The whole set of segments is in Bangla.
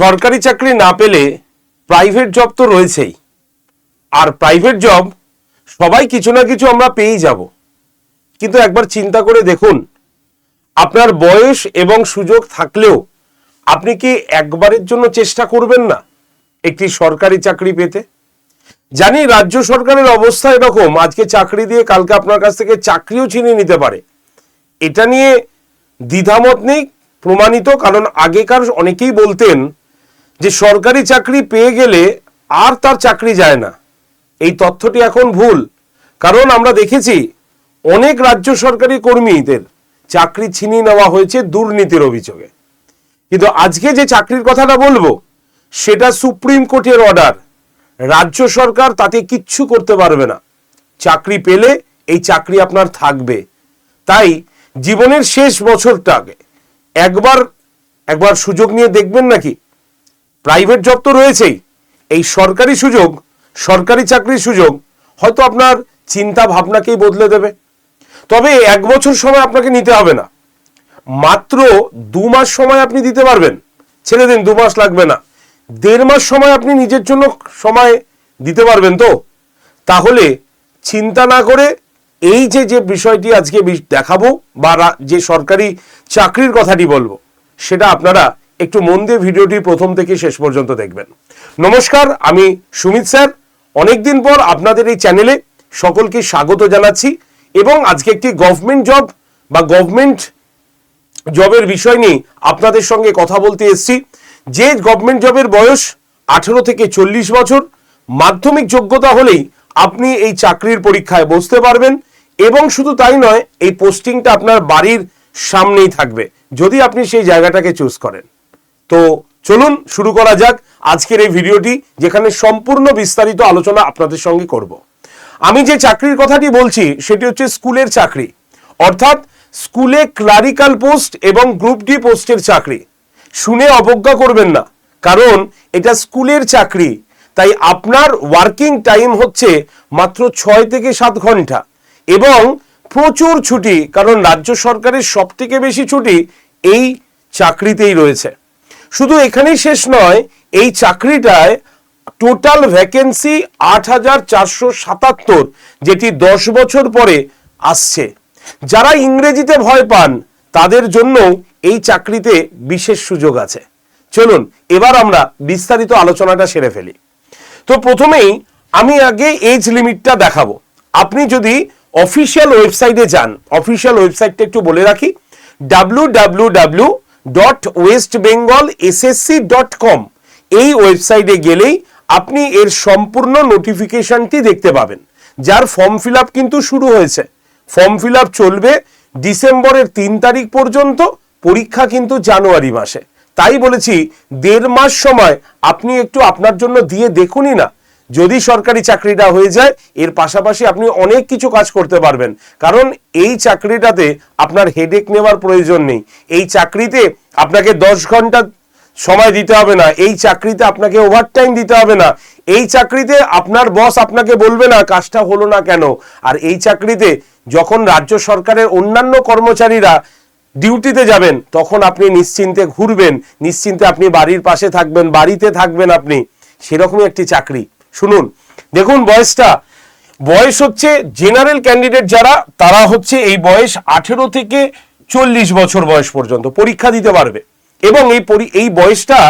সরকারি চাকরি না পেলে প্রাইভেট জব তো রয়েছেই। আর প্রাইভেট জব সবাই কিছু না কিছু আমরা পেয়েই যাব। কিন্তু একবার চিন্তা করে দেখুন, আপনার বয়স এবং সুযোগ থাকলেও আপনি কি একবারের জন্য চেষ্টা করবেন না একটি সরকারি চাকরি পেতে? জানি রাজ্য সরকারের অবস্থা এরকম, আজকে চাকরি দিয়ে কালকে আপনার কাছ থেকে চাকরিও ছিনিয়ে নিতে পারে। এটা নিয়ে দ্বিধামত নেই, প্রমাণিত, কারণ আগেকার অনেকেই বলতেন যে সরকারি চাকরি পেয়ে গেলে আর তার চাকরি যায় না। এই তথ্যটি এখন ভুল। কারণ আমরা দেখেছি অনেক রাজ্য সরকারি কর্মীদের চাকরি ছিনিয়ে নেওয়া হয়েছে দুর্নীতির অভিযোগে। কিন্তু আজকে যে চাকরির কথাটা বলব, সেটা সুপ্রিম কোর্টের অর্ডার রাজ্য সরকার তাতে কিচ্ছু করতে পারবে না। চাকরি পেলে এই চাকরি আপনার থাকবে। তাই জীবনের শেষ বছরটাকে একবার একবার সুযোগ নিয়ে দেখবেন নাকি? প্রাইভেট জব তো রয়েছেই। এই সরকারি সুযোগ, সরকারি চাকরির সুযোগ হয়তো আপনার চিন্তা ভাবনাকেই বদলে দেবে। তবে এক বছর সময় আপনাকে নিতে হবে না। মাত্র দু মাস সময় আপনি দিতে পারবেন। ছেড়ে দিন, দু মাস লাগবে না। দেড় মাস সময় আপনি নিজের জন্য সময় দিতে পারবেন তো? তাহলে চিন্তা না করে এই যে যে বিষয়টি আজকে দেখাবো বা যে সরকারি চাকরির কথাটি বলব, সেটা আপনারা একটু মন দিয়ে ভিডিওটি প্রথম থেকে শেষ পর্যন্ত দেখবেন। নমস্কার, আমি সুমিত স্যার। অনেকদিন পর আপনাদের এই চ্যানেলে সকলকে স্বাগত জানাচ্ছি এবং আজকে একটি গভর্নমেন্ট জব বা গভর্নমেন্ট জবের বিষয় নিয়ে আপনাদের সঙ্গে কথা বলতে এসেছি। যে গভর্নমেন্ট জবের বয়স আঠেরো থেকে চল্লিশ বছর, মাধ্যমিক যোগ্যতা হলেই আপনি এই চাকরির পরীক্ষায় বসতে পারবেন এবং শুধু তাই নয়, এই পোস্টিংটা আপনার বাড়ির সামনেই থাকবে। যদি আপনি সেই জায়গাটাকে চুজ করেন। তো চলুন শুরু করা যাক আজকের এই ভিডিওটি, যেখানে সম্পূর্ণ বিস্তারিত আলোচনা আপনাদের সঙ্গে করব। আমি যে চাকরির কথাটি বলছি, সেটি হচ্ছে স্কুলের চাকরি, অর্থাৎ স্কুলে ক্লারিক্যাল পোস্ট এবং গ্রুপ ডি পোস্টের চাকরি। শুনে অবজ্ঞা করবেন না, কারণ এটা স্কুলের চাকরি, তাই আপনার ওয়ার্কিং টাইম হচ্ছে মাত্র ছয় থেকে সাত ঘণ্টা এবং প্রচুর ছুটি, কারণ রাজ্য সরকারের সব থেকে বেশি ছুটি এই চাকরিতেই রয়েছে। শুধু এখানেই শেষ নয়, এই চাকরিটায় টোটাল ভ্যাকেন্সি আট হাজার চারশো সাতাত্তর, যেটি দশ বছর পরে আসছে। যারা ইংরেজিতে ভয় পান, তাদের জন্য এই চাকরিতে বিশেষ সুযোগ আছে। চলুন, এবার আমরা বিস্তারিত আলোচনাটা সেরে ফেলি। তো প্রথমেই আমি আগে এজ লিমিটটা দেখাবো। আপনি যদি অফিসিয়াল ওয়েবসাইটে যান অফিসিয়াল ওয়েবসাইটটা একটু বলে রাখি W W W dot West Bengal SSC dot com এই ওয়েবসাইটে গেলেই আপনি এর সম্পূর্ণ নোটিফিকেশনটি দেখতে পাবেন। যার ফর্ম ফিল কিন্তু শুরু হয়েছে। ফর্ম ফিল চলবে ডিসেম্বরের তিন তারিখ পর্যন্ত, পরীক্ষা কিন্তু জানুয়ারি মাসে। তাই বলেছি, দেড় মাস সময় আপনি একটু আপনার জন্য দিয়ে দেখুনই না। যদি সরকারি চাকরিটা হয়ে যায়, এর পাশাপাশি আপনি অনেক কিছু কাজ করতে পারবেন। কারণ এই চাকরিটাতে আপনার হেডেক নেওয়ার প্রয়োজন নেই। এই চাকরিতে আপনাকে দশ ঘণ্টা সময় দিতে হবে না। এই চাকরিতে আপনাকে ওভারটাইম দিতে হবে না। এই চাকরিতে আপনার বস আপনাকে বলবে না, কাজটা হলো না কেন? আর এই চাকরিতে যখন রাজ্য সরকারের অন্যান্য কর্মচারীরা ডিউটিতে যাবেন, তখন আপনি নিশ্চিন্তে ঘুরবেন। নিশ্চিন্তে আপনি বাড়ির পাশে থাকবেন, বাড়িতে থাকবেন আপনি। সেরকমই একটি চাকরি। শুনুন, দেখুন বয়সটা। বয়স হচ্ছে জেনারেল ক্যান্ডিডেট যারা, তারা হচ্ছে এই বয়স আঠেরো থেকে চল্লিশ বছর বয়স পর্যন্ত, পরীক্ষা দিতে পারবে। এবং এই এই বয়সটা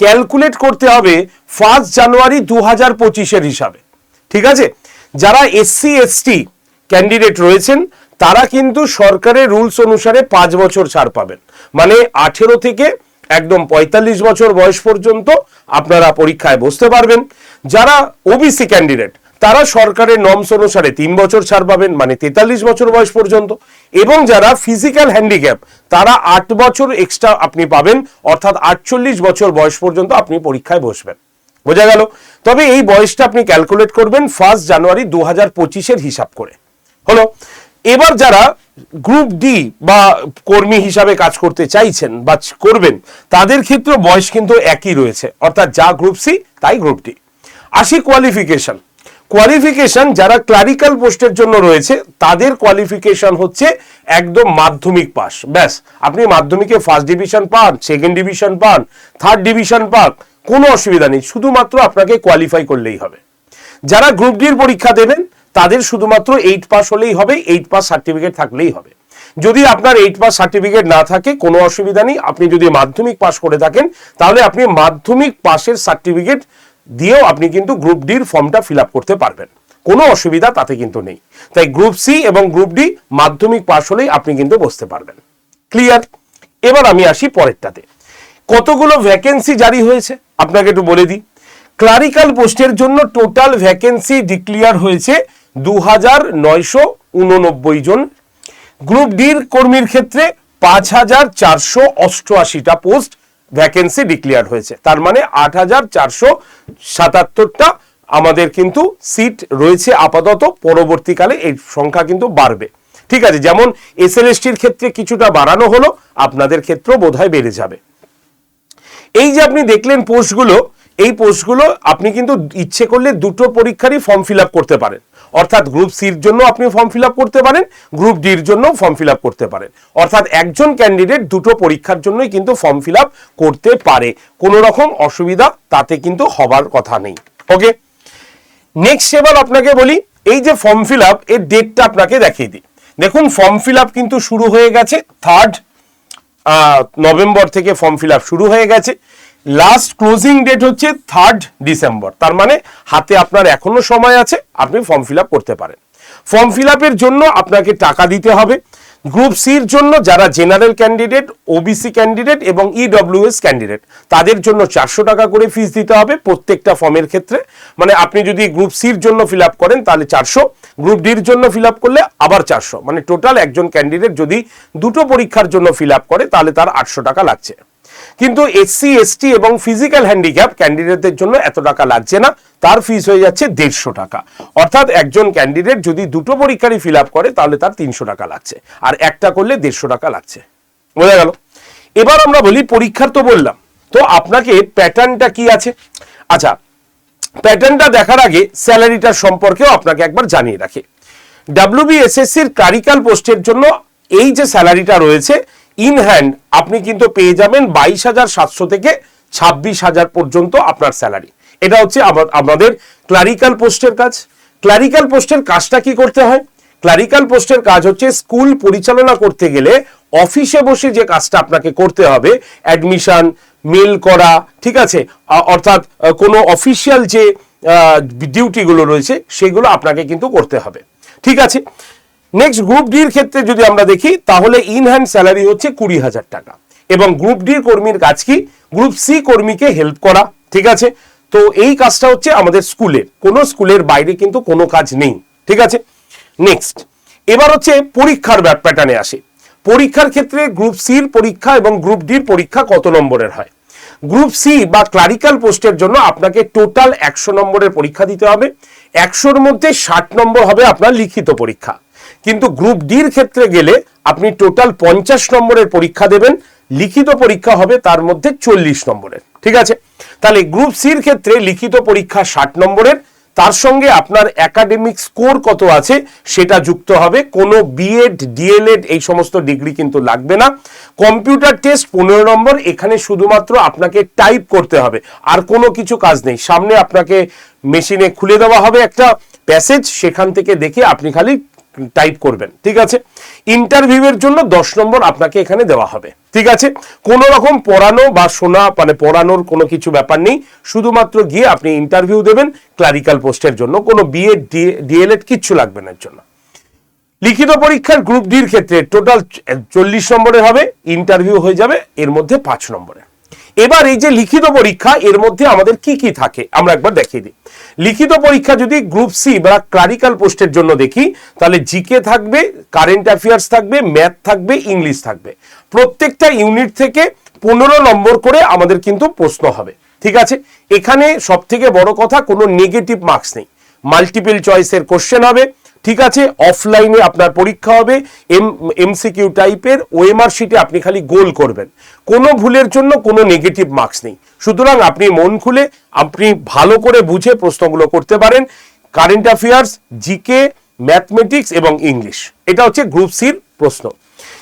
ক্যালকুলেট করতে হবে ফার্স্ট জানুয়ারি দু হাজার পঁচিশের হিসাবে। ঠিক আছে? যারা এসসি এসটি ক্যান্ডিডেট রয়েছেন, তারা কিন্তু সরকারের রুলস অনুসারে পাঁচ বছর ছাড় পাবেন। মানে আঠেরো থেকে একদম পঁয়তাল্লিশ বছর বয়স পর্যন্ত আপনারা পরীক্ষায় বসতে পারবেন। যারা ওবিসি ক্যান্ডিডেট তারা সরকারের নর্মস অনুসারে তিন বছর ছাড় পাবেন মানে তেতাল্লিশ বছর বয়স পর্যন্ত। এবং যারা ফিজিক্যাল হ্যান্ডিক্যাপ তারা আট বছর এক্সট্রা আপনি পাবেন, অর্থাৎ আটচল্লিশ বছর বয়স পর্যন্ত আপনি পরীক্ষায় বসবেন। বোঝা গেল? তবে এই বয়সটা আপনি ক্যালকুলেট করবেন ফার্স্ট জানুয়ারি দু হাজার পঁচিশের হিসাব করে। হলো? এবার যারা গ্রুপ ডি বা কর্মী হিসাবে কাজ করতে চাইছেন বা করবেন, তাদের ক্ষেত্রে বয়স কিন্তু একই রয়েছে। অর্থাৎ যা গ্রুপ সি তাই গ্রুপ ডি আসি কোয়ালিফিকেশন কোয়ালিফিকেশন যারা ক্লারিক্যাল পোস্টের জন্য রয়েছে, তাদের কোয়ালিফিকেশন হচ্ছে একদম মাধ্যমিক পাস। ব্যাস, আপনি মাধ্যমিকে ফার্স্ট ডিভিশন পান সেকেন্ড ডিভিশন পান থার্ড ডিভিশন পান, কোনো অসুবিধা নেই। শুধুমাত্র আপনাকে কোয়ালিফাই করলেই হবে। যারা গ্রুপ ডির পরীক্ষা দেবেন তাদের শুধুমাত্র এইট পাস হলেই হবে এইট পাস সার্টিফিকেট থাকলেই হবে। যদি আপনার এইট পাস সার্টিফিকেট না থাকে, কোনো অসুবিধা নেই। আপনি যদি মাধ্যমিক পাস করে থাকেন, তাহলে আপনি মাধ্যমিক পাসের সার্টিফিকেট দিয়েও আপনি কিন্তু গ্রুপ ডির ফর্মটা ফিল করতে পারবেন। কোনো অসুবিধা তাতে কিন্তু নেই। তাই গ্রুপ সি এবং গ্রুপ ডি মাধ্যমিক পাস হলেই আপনি কিন্তু বসতে পারবেন। ক্লিয়ার এবার আমি আসি পরেরটাতে। কতগুলো ভ্যাকেন্সি জারি হয়েছে? আপনাকে একটু বলে দিই। ক্লারিক্যাল পোস্টের জন্য টোটাল ভ্যাকেন্সি ডিক্লিয়ার হয়েছে দু হাজার নয়শো উননব্বই জন। গ্রুপ ডির কর্মীর ক্ষেত্রে পাঁচ হাজার চারশো অষ্টআশিটা পোস্ট ভ্যাকেন্সি ডিক্লেয়ার হয়েছে। তার মানে আট হাজার চারশো সাতাত্তরটা আমাদের কিন্তু সিট রয়েছে আপাতত। পরবর্তীকালে এই সংখ্যা কিন্তু বাড়বে। ঠিক আছে, যেমন এস ক্ষেত্রে কিছুটা বাড়ানো হলো, আপনাদের ক্ষেত্রেও বোধহয় বেড়ে যাবে। এই যে আপনি দেখলেন পোস্টগুলো, এই পোস্টগুলো আপনি কিন্তু ইচ্ছে করলে দুটো পরীক্ষারই ফর্ম ফিল করতে পারেন। অর্থাৎ গ্রুপ সির জন্য আপনি ফর্ম ফিল করতে পারেন গ্রুপ ডির জন্য ফর্ম ফিল করতে পারেন। অর্থাৎ একজন ক্যান্ডিডেট দুটো পরীক্ষার জন্যই কিন্তু ফর্ম ফিল করতে পারে। কোনো রকম অসুবিধা তাতে কিন্তু হবার কথা নেই। ওকে নেক্সট এবার আপনাকে বলি, এই যে ফর্ম ফিল আপ এর ডেটটা আপনাকে দেখিয়ে দিই। দেখুন ফর্ম ফিল আপ কিন্তু শুরু হয়ে গেছে থার্ড নভেম্বর থেকে ফর্ম ফিল আপ শুরু হয়ে গেছে। লাস্ট ক্লোজিং ডেট হচ্ছে থার্ড ডিসেম্বর তার মানে হাতে আপনার এখনও সময় আছে, আপনি ফর্ম ফিল করতে পারেন। ফর্ম ফিল জন্য আপনাকে টাকা দিতে হবে। গ্রুপ সির জন্য যারা জেনারেল ক্যান্ডিডেট ওবিসি ক্যান্ডিডেট এবং ইডব্লিউএস ক্যান্ডিডেট তাদের জন্য চারশো টাকা করে ফিস দিতে হবে প্রত্যেকটা ফর্মের ক্ষেত্রে। মানে আপনি যদি গ্রুপ সির জন্য ফিল করেন, তাহলে চারশো। গ্রুপ ডির জন্য ফিল করলে আবার চারশো। মানে টোটাল একজন ক্যান্ডিডেট যদি দুটো পরীক্ষার জন্য ফিল করে, তাহলে তার আটশো টাকা লাগছে। কিন্তু এসসি এসটি এবং ফিজিক্যাল হ্যান্ডিক্যাপ ক্যান্ডিডেটদের জন্য এত টাকা লাগছে না। তার ফিস হয়ে যাচ্ছে দেড়শো টাকা। অর্থাৎ একজন ক্যান্ডিডেট যদি দুটো পরীক্ষারই ফিল করে, তাহলে তার তিনশো টাকা লাগছে। আর একটা করলে দেড়শো টাকা লাগছে। বোঝা গেল? এবার আমরা বলি পরীক্ষার তো বললাম। তো আপনাকে প্যাটার্নটা কি আছে? আচ্ছা প্যাটার্নটা দেখার আগে স্যালারিটার সম্পর্কেও আপনাকে একবার জানিয়ে রাখি। ডাব্লিউবিএসএসসির ক্লারিক্যাল পোস্টের জন্য এই যে স্যালারিটা রয়েছে ইন হ্যান্ড আপনি কিন্তু পেয়ে যাবেন বাইশ হাজার সাতশো থেকে ছাব্বিশ হাজার পর্যন্ত আপনার স্যালারি এটা হচ্ছে আমা- আমাদের ক্লারিক্যাল পোস্টের কাজ। ক্লারিক্যাল পোস্টের কাজটা কি করতে হয়? ক্লারিক্যাল পোস্টের কাজ হচ্ছে স্কুল পরিচালনা করতে গেলে অফিসে বসে যে কাজটা আপনাকে করতে হবে অ্যাডমিশন মেল করা, ঠিক আছে? অর্থাৎ কোনো অফিসিয়াল যে ডিউটিগুলো রয়েছে, সেগুলো আপনাকে কিন্তু করতে হবে। ঠিক আছে? নেক্সট গ্রুপ ডির ক্ষেত্রে যদি আমরা দেখি, তাহলে ইন হ্যান্ড স্যালারি হচ্ছে কুড়ি হাজার টাকা। এবং গ্রুপ ডির কর্মীর কাজ কি? গ্রুপ সি কর্মীকে হেল্প করা, ঠিক আছে? তো এই কাজটা হচ্ছে আমাদের স্কুলের। কোনো স্কুলের বাইরে কিন্তু কোনো কাজ নেই, ঠিক আছে? নেক্সট এবার হচ্ছে পরীক্ষার প্যাটার্নে আসে। পরীক্ষার ক্ষেত্রে গ্রুপ সির পরীক্ষা এবং গ্রুপ ডির পরীক্ষা কত নম্বরের হয়? গ্রুপ সি বা ক্লারিক্যাল পোস্টের জন্য আপনাকে টোটাল একশো নম্বরের পরীক্ষা দিতে হবে। একশোর মধ্যে ষাট নম্বর হবে আপনার লিখিত পরীক্ষা। কিন্তু গ্রুপ ডির ক্ষেত্রে গেলে আপনি টোটাল পঞ্চাশ নম্বরের পরীক্ষা দেবেন, লিখিত পরীক্ষা হবে তার মধ্যে চল্লিশ নম্বরের, ঠিক আছে? তাহলে গ্রুপ সির ক্ষেত্রে লিখিত পরীক্ষা ষাট নম্বরের, তার সঙ্গে আপনার একাডেমিক স্কোর কত আছে সেটা যুক্ত হবে, কোনো বিএড ডিএলএড এই সমস্ত ডিগ্রি কিন্তু লাগবে না। কম্পিউটার টেস্ট পনেরো নম্বর, এখানে শুধুমাত্র আপনাকে টাইপ করতে হবে, আর কোনো কিছু কাজ নেই। সামনে আপনাকে মেশিনে খুলে দেওয়া হবে একটা প্যাসেজ সেখান থেকে দেখে আপনি খালি টাইপ করবেন, ঠিক আছে? ইন্টারভিউয়ের জন্য দশ নম্বর আপনাকে এখানে দেওয়া হবে, ঠিক আছে? কোনো রকম পড়ানো বা শোনা মানে পড়ানোর কোনো কিছু ব্যাপার নেই, শুধুমাত্র গিয়ে আপনি ইন্টারভিউ দেবেন ক্লারিক্যাল পোস্টের জন্য, কোনো বিএড ডিএলএড কিচ্ছু লাগবে না এর জন্য। লিখিত পরীক্ষার গ্রুপ ডির ক্ষেত্রে টোটাল চল্লিশ নম্বরের হবে ইন্টারভিউ হয়ে যাবে, এর মধ্যে পাঁচ নম্বরে। এবার এই যে লিখিত পরীক্ষা, এর মধ্যে আমাদের কি কি থাকে? আমরা একবার দেখিয়ে দিই। লিখিত পরীক্ষা যদি গ্রুপ সি বা ক্লারিক্যাল পোস্টের জন্য দেখি, তাহলে জিকে থাকবে কারেন্ট অ্যাফেয়ার্স থাকবে ম্যাথ থাকবে ইংলিশ থাকবে। প্রত্যেকটা ইউনিট থেকে পনেরো নম্বর করে আমাদের কিন্তু প্রশ্ন হবে। ঠিক আছে? এখানে সব থেকে বড় কথা, কোনো নেগেটিভ মার্কস নেই। মাল্টিপল চয়েসের কোশ্চেন হবে। ঠিক আছে অফলাইনে আপনার পরীক্ষা হবে, এম এমসিকিউ টাইপের ওএমআর শিটে আপনি খালি গোল করবেন। কোনো ভুলের জন্য কোনো নেগেটিভ মার্কস নেই। সুতরাং আপনি মন খুলে আপনি ভালো করে বুঝে প্রশ্নগুলো করতে পারেন। কারেন্ট অ্যাফেয়ার্স জিকে ম্যাথমেটিক্স এবং ইংলিশ এটা হচ্ছে গ্রুপ সির প্রশ্ন।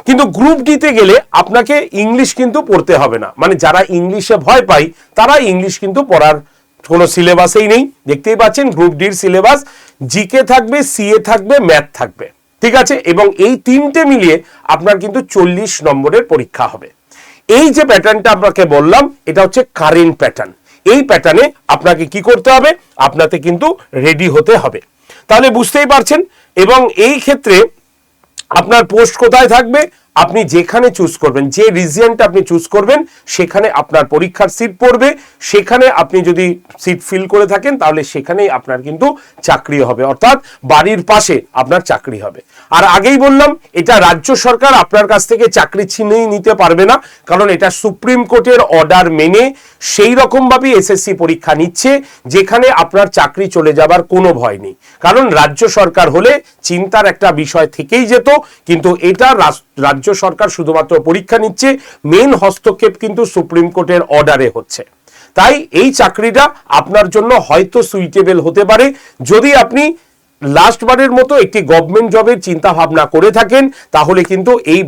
কিন্তু গ্রুপ ডিতে গেলে আপনাকে ইংলিশ কিন্তু পড়তে হবে না। মানে যারা ইংলিশে ভয় পায়, তারা ইংলিশ কিন্তু পড়ার কোনো সিলেবাসেই নেই। দেখতেই পাচ্ছেন গ্রুপ ডির সিলেবাস জিকে থাকবে সিএ থাকবে ম্যাথ থাকবে। ঠিক আছে? এবং এই তিনটে মিলিয়ে আপনার কিন্তু চল্লিশ নম্বরের পরীক্ষা হবে। এই যে প্যাটার্নটা আপনাকে বললাম, এটা হচ্ছে কারেন্ট প্যাটার্ন এই প্যাটার্নে আপনাকে কি করতে হবে? আপনাকে কিন্তু রেডি হতে হবে। তাহলে বুঝতেই পারছেন? এবং এই ক্ষেত্রে আপনার পোস্ট কোথায় থাকবে? আপনি যেখানে চুজ করবেন, যে রিজিয়নটা আপনি চুজ করবেন, সেখানে আপনার পরীক্ষার সিট পড়বে। সেখানে আপনি যদি সিট ফিল করে থাকেন, তাহলে সেখানেই আপনার কিন্তু চাকরি হবে। অর্থাৎ বাড়ির পাশে আপনার চাকরি হবে। আর আগেই বললাম, এটা রাজ্য সরকার আপনার কাছ থেকে চাকরি ছিনিয়ে নিতে পারবে না, কারণ এটা সুপ্রিম কোর্টের অর্ডার মেনে সেই রকমভাবে এসএসসি পরীক্ষা নিচ্ছে, যেখানে আপনার চাকরি চলে যাবার কোনো ভয় নেই। কারণ রাজ্য সরকার হলে চিন্তার একটা বিষয় থেকেই যেত, কিন্তু এটা রাস- রাজ্য সরকার শুধুমাত্র পরীক্ষা নিচ্ছে মেন হস্তক্ষেপ কিন্তু সুপ্রিম কোর্টের অর্ডারে হচ্ছে। তাই এই চাকরিটা আপনার জন্য হয়তো সুইটেবল হতে পারে। যদি আপনি লাস্টবারের মতো একটি গভর্নমেন্ট জবের চিন্তা ভাবনা করে থাকেন, তাহলে কিন্তু এই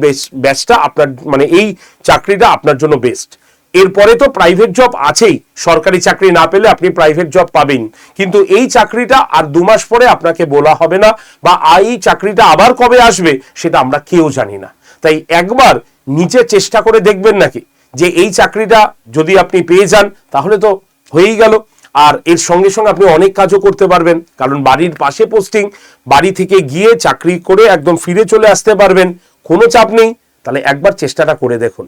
ব্যাচটা আপনার মানে এই চাকরিটা আপনার জন্য বেস্ট এরপরে তো প্রাইভেট জব আছেই। সরকারি চাকরি না পেলে আপনি প্রাইভেট জব পাবেন। কিন্তু এই চাকরিটা আর দু মাস পরে আপনাকে বলা হবে না, বা এই চাকরিটা আবার কবে আসবে, সেটা আমরা কেউ জানি না। তাই একবার নিচে চেষ্টা করে দেখবেন নাকি যে এই চাকরিটা যদি আপনি পেয়ে যান, তাহলে তো হয়েই গেল। আর এর সঙ্গে সঙ্গে আপনি অনেক কাজও করতে পারবেন, কারণ বাড়ির পাশে পোস্টিং বাড়ি থেকে গিয়ে চাকরি করে একদম ফিরে চলে আসতে পারবেন, কোনো চাপ নেই। তাহলে একবার চেষ্টাটা করে দেখুন।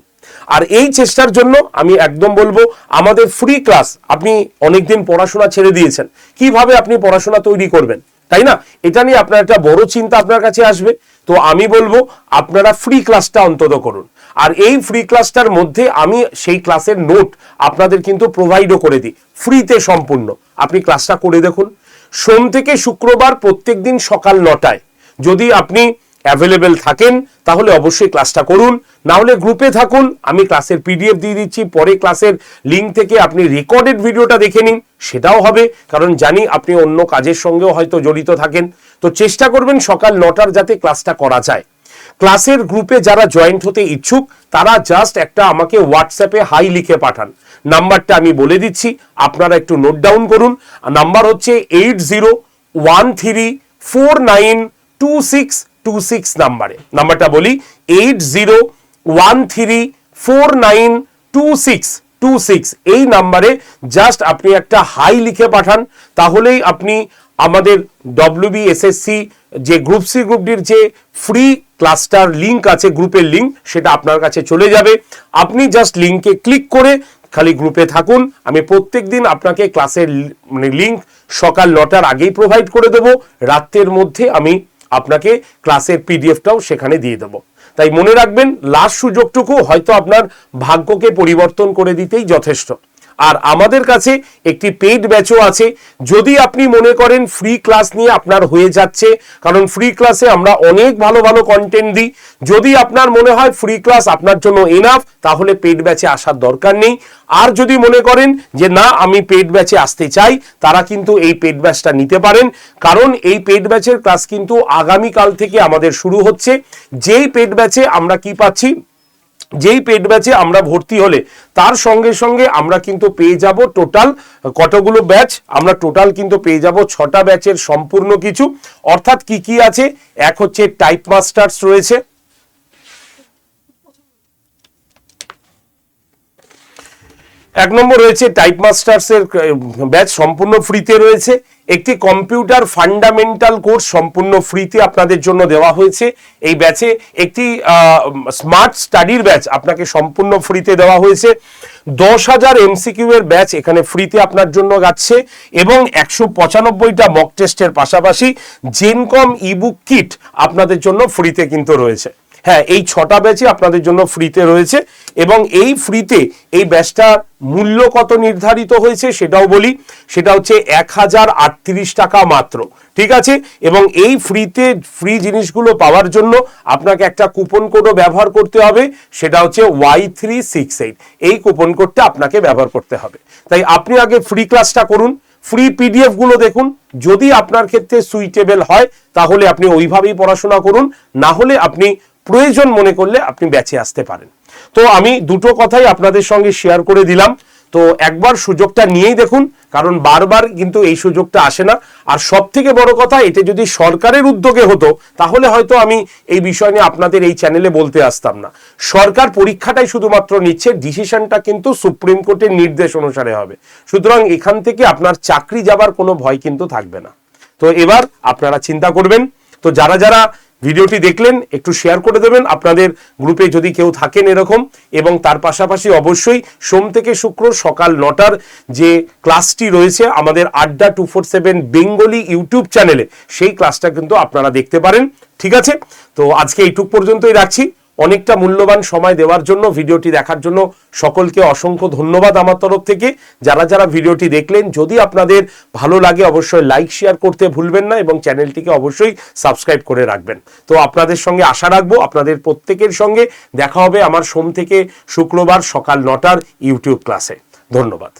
আর এই চেষ্টার জন্য আমি একদম বলব, আমাদের ফ্রি ক্লাস আপনি অনেকদিন পড়াশোনা ছেড়ে দিয়েছেন। কীভাবে আপনি পড়াশোনা তৈরি করবেন? তাই না? এটা নিয়ে আপনার একটা বড় চিন্তা আপনার কাছে আসবে। তো আমি বলব, আপনারা ফ্রি ক্লাসটা অন্তত করুন। আর এই ফ্রি ক্লাসটার মধ্যে আমি সেই ক্লাসের নোট আপনাদের কিন্তু প্রোভাইডও করে দিই। ফ্রিতে সম্পূর্ণ। আপনি ক্লাসটা করে দেখুন। সোম থেকে শুক্রবার প্রত্যেক দিন সকাল নটায়। যদি আপনি অ্যাভেলেবেল থাকেন, তাহলে অবশ্যই ক্লাসটা করুন। না হলে গ্রুপে থাকুন। আমি ক্লাসের পিডিএফ দিয়ে দিচ্ছি। পরে ক্লাসের লিঙ্ক থেকে আপনি রেকর্ডেড ভিডিওটা দেখে নিন। সেটাও হবে। কারণ জানি আপনি অন্য কাজের সঙ্গেও হয়তো জড়িত থাকেন। তো চেষ্টা করবেন সকাল নটার যাতে ক্লাসটা করা যায়। ক্লাসের গ্রুপে যারা জয়েন্ট হতে ইচ্ছুক, তারা জাস্ট একটা আমাকে হোয়াটসঅ্যাপে হাই লিখে পাঠান। নাম্বারটা আমি বলে দিচ্ছি, আপনারা একটু নোট ডাউন করুন। নাম্বার হচ্ছে eight zero one three four nine two six two six নাম্বারে। নাম্বারটা বলি eight zero one three four nine two six two six এই নাম্বারে জাস্ট আপনি একটা হাই লিখে পাঠান, তাহলেই আপনি আমাদের ডব্লিউবিএসএসসি যে গ্রুপ সি গ্রুপ ডির যে ফ্রি ক্লাস্টার লিঙ্ক আছে, গ্রুপের লিঙ্ক সেটা আপনার কাছে চলে যাবে। আপনি জাস্ট লিঙ্কে ক্লিক করে খালি গ্রুপে থাকুন। আমি প্রত্যেক দিন আপনাকে ক্লাসের মানে লিঙ্ক সকাল নটার আগেই প্রোভাইড করে দেব। রাত্রের মধ্যে আমি আপনাকে ক্লাসের পিডিএফটাও সেখানে দিয়ে দেবো। তাই মনে রাখবেন লাস্ট সুযোগটুকু হয়তো আপনার ভাগ্যকে পরিবর্তন করে দিতেই যথেষ্ট। আর আমাদের কাছে একটি পেইড ব্যাচও আছে। যদি আপনি মনে করেন ফ্রি ক্লাস নিয়ে আপনার হয়ে যাচ্ছে, কারণ ফ্রি ক্লাসে আমরা অনেক ভালো ভালো কন্টেন্ট দিই। যদি আপনার মনে হয় ফ্রি ক্লাস আপনার জন্য এনাফ তাহলে পেইড ব্যাচে আসার দরকার নেই। আর যদি মনে করেন যে না, আমি পেইড ব্যাচে আসতে চাই, তারা কিন্তু এই পেইড ব্যাচটা নিতে পারেন। কারণ এই পেইড ব্যাচের ক্লাস কিন্তু আগামীকাল থেকে আমাদের শুরু হচ্ছে। যেই পেইড ব্যাচে আমরা কি পাচ্ছি? যেই পেড ব্যাচে আমরা ভর্তি হলে, তার সঙ্গে সঙ্গে আমরা কিন্তু পেয়ে যাব টোটাল কতগুলো ব্যাচ আমরা টোটাল কিন্তু পেয়ে যাব ছটা ব্যাচের সম্পূর্ণ কিছু। অর্থাৎ কি কি আছে? এক হচ্ছে টাইপ মাস্টার্স রয়েছে। এক নম্বর রয়েছে টাইপ মাস্টার্স এর ব্যাচ সম্পূর্ণ ফ্রিতে রয়েছে। একটি কম্পিউটার ফান্ডামেন্টাল কোর্স সম্পূর্ণ ফ্রিতে আপনাদের জন্য দেওয়া হয়েছে। এই ব্যাচে একটি স্মার্ট স্টাডির ব্যাচ আপনাকে সম্পূর্ণ ফ্রিতে দেওয়া হয়েছে। দশ হাজার এমসিকিউ এর ব্যাচ এখানে ফ্রিতে আপনার জন্য যাচ্ছে এবং একশো পঁচানব্বইটা মক টেস্টের পাশাপাশি জেনকম ইবুক কিট আপনাদের জন্য ফ্রিতে কিন্তু রয়েছে। হ্যাঁ এই ছটা ব্যাচই আপনাদের জন্য ফ্রিতে রয়েছে এবং এই ফ্রিতে এই ব্যাচটার মূল্য কত নির্ধারিত হয়েছে সেটাও বলি। সেটা হচ্ছে এক হাজার আটত্রিশ টাকা মাত্র, ঠিক আছে? এবং এই ফ্রিতে ফ্রি জিনিসগুলো পাওয়ার জন্য আপনাকে একটা কুপন কোডও ব্যবহার করতে হবে, সেটা হচ্ছে ওয়াই থ্রি সিক্স এইট এই কুপন কোডটা আপনাকে ব্যবহার করতে হবে। তাই আপনি আগে ফ্রি ক্লাসটা করুন ফ্রি পিডিএফগুলো দেখুন, যদি আপনার ক্ষেত্রে সুইটেবল হয়, তাহলে আপনি ওইভাবেই পড়াশোনা করুন, না হলে আপনি প্রয়োজন মনে করলে আপনি বেঁচে আসতে পারেন। তো আমি দুটো কথাই আপনাদের সঙ্গে শেয়ার করে দিলাম। তো একবার সুযোগটা নিয়েই দেখুন, কারণ বারবার কিন্তু এই সুযোগটা আসে না। আর সব থেকে বড় কথা, এটা যদি সরকারের উদ্যোগে হতো, তাহলে হয়তো আমি এই বিষয় নিয়ে আপনাদের এই চ্যানেলে বলতে আসতাম না। সরকার পরীক্ষাটাই শুধুমাত্র নিচ্ছে ডিসিশনটা কিন্তু সুপ্রিম কোর্টের নির্দেশ অনুসারে হবে। সুতরাং এখান থেকে আপনার চাকরি যাবার কোনো ভয় কিন্তু থাকবে না। তো এবার আপনারা চিন্তা করবেন। তো যারা যারা ভিডিওটি দেখলেন, একটু শেয়ার করে দেবেন। আপনাদের গ্রুপে যদি কেউ থাকেন এরকম, এবং তার পাশাপাশি অবশ্যই সোম থেকে শুক্র সকাল নটার যে ক্লাসটি রয়েছে আমাদের Adda two four seven Bengali YouTube চ্যানেলে, সেই ক্লাসটা কিন্তু আপনারা দেখতে পারেন। ঠিক আছে? তো আজকে এইটুক পর্যন্তই রাখছি। অনেকটা মূল্যবান সময় দেওয়ার জন্য, ভিডিওটি দেখার জন্য সকলকে অসংখ্য ধন্যবাদ আমার তরফ থেকে। যারা যারা ভিডিওটি দেখলেন, যদি আপনাদের ভালো লাগে অবশ্যই লাইক শেয়ার করতে ভুলবেন না এবং চ্যানেলটিকে অবশ্যই সাবস্ক্রাইব করে রাখবেন। তো আপনাদের সঙ্গে আশা রাখব, আপনাদের প্রত্যেকের সঙ্গে দেখা হবে আমার সোম থেকে শুক্রবার সকাল নটার ইউটিউব ক্লাসে। ধন্যবাদ।